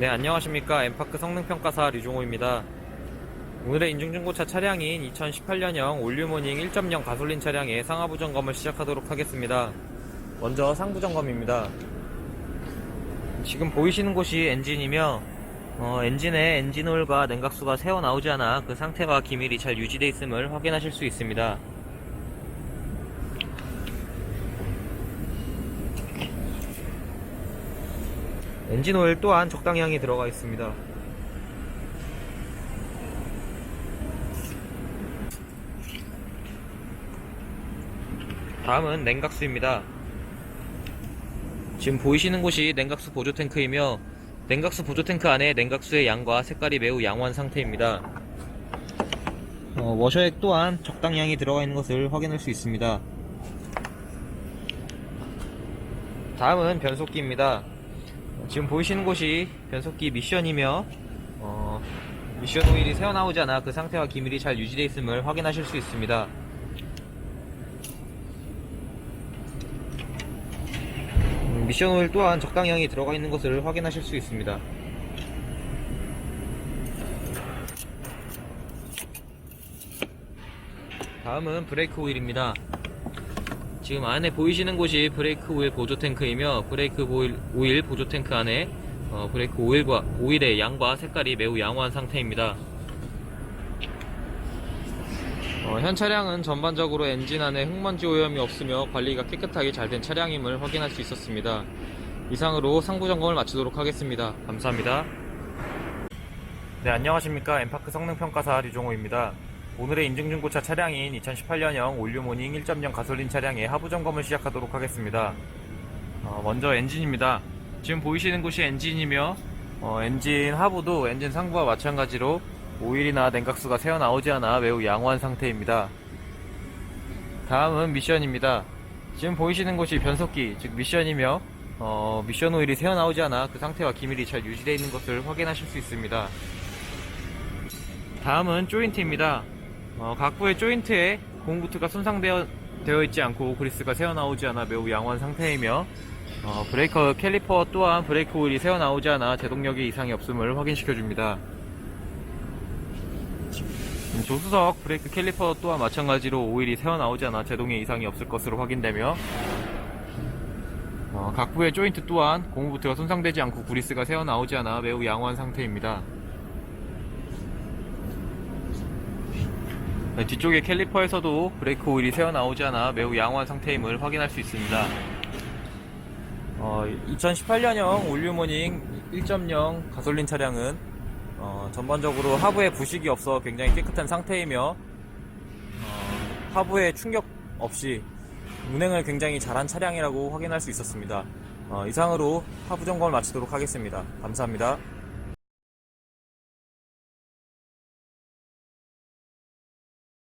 네, 안녕하십니까. 엠파크 성능평가사 류종호입니다. 오늘의 인증중고차 차량인 2018년형 올류모닝 1.0 가솔린 차량의 상하부 점검을 시작하도록 하겠습니다. 먼저 상부 점검입니다. 지금 보이시는 곳이 엔진이며, 어, 엔진에 엔진오일과 냉각수가 새어 나오지 않아 그 상태가 기밀이 잘 유지되어 있음을 확인하실 수 있습니다. 엔진 오일 또한 적당량이 들어가 있습니다. 다음은 냉각수입니다. 지금 보이시는 곳이 냉각수 보조 탱크이며 냉각수 보조 탱크 안에 냉각수의 양과 색깔이 매우 양호한 상태입니다. 어, 워셔액 또한 적당량이 들어가 있는 것을 확인할 수 있습니다. 다음은 변속기입니다. 지금 보이시는 곳이 변속기 미션이며 어, 미션 오일이 새어나오지 않아 그 상태와 기밀이 잘 유지되어 있음을 확인하실 수 있습니다. 음, 미션 오일 또한 적당량이 들어가 있는 것을 확인하실 수 있습니다. 다음은 브레이크 오일입니다. 지금 안에 보이시는 곳이 브레이크 오일 보조 탱크이며 브레이크 오일, 오일 보조 탱크 안에 어, 브레이크 오일과 오일의 양과 색깔이 매우 양호한 상태입니다. 어, 현 차량은 전반적으로 엔진 안에 흙먼지 오염이 없으며 관리가 깨끗하게 잘 된 차량임을 확인할 수 있었습니다. 이상으로 상부 점검을 마치도록 하겠습니다. 감사합니다. 네, 안녕하십니까. 엠파크 성능평가사 류종호입니다. 오늘의 인증중고차 차량인 2018년형 올류모닝 1.0 가솔린 차량의 하부 점검을 시작하도록 하겠습니다. 어, 먼저 엔진입니다. 지금 보이시는 곳이 엔진이며 어, 엔진 하부도 엔진 상부와 마찬가지로 오일이나 냉각수가 새어 나오지 않아 매우 양호한 상태입니다. 다음은 미션입니다. 지금 보이시는 곳이 변속기, 즉 미션이며 어, 미션 오일이 새어 나오지 않아 그 상태와 기밀이 잘 유지되어 있는 것을 확인하실 수 있습니다. 다음은 조인트입니다. 어, 각부의 조인트에 공부트가 손상되어 되어 있지 않고 그리스가 새어 나오지 않아 매우 양호한 상태이며 어, 브레이커 캘리퍼 또한 브레이크 오일이 새어 나오지 않아 제동력에 이상이 없음을 확인시켜 줍니다. 음, 조수석 브레이크 캘리퍼 또한 마찬가지로 오일이 새어 나오지 않아 제동에 이상이 없을 것으로 확인되며 어, 각부의 조인트 또한 고무부트가 손상되지 않고 구리스가 새어 나오지 않아 매우 양호한 상태입니다. 뒤쪽의 캘리퍼에서도 브레이크 오일이 새어 나오지 않아 매우 양호한 상태임을 확인할 수 있습니다. 어, 2018년형 올류모닝 1.0 가솔린 차량은 어, 전반적으로 하부에 부식이 없어 굉장히 깨끗한 상태이며 어, 하부에 충격 없이 운행을 굉장히 잘한 차량이라고 확인할 수 있었습니다. 어, 이상으로 하부 점검을 마치도록 하겠습니다. 감사합니다.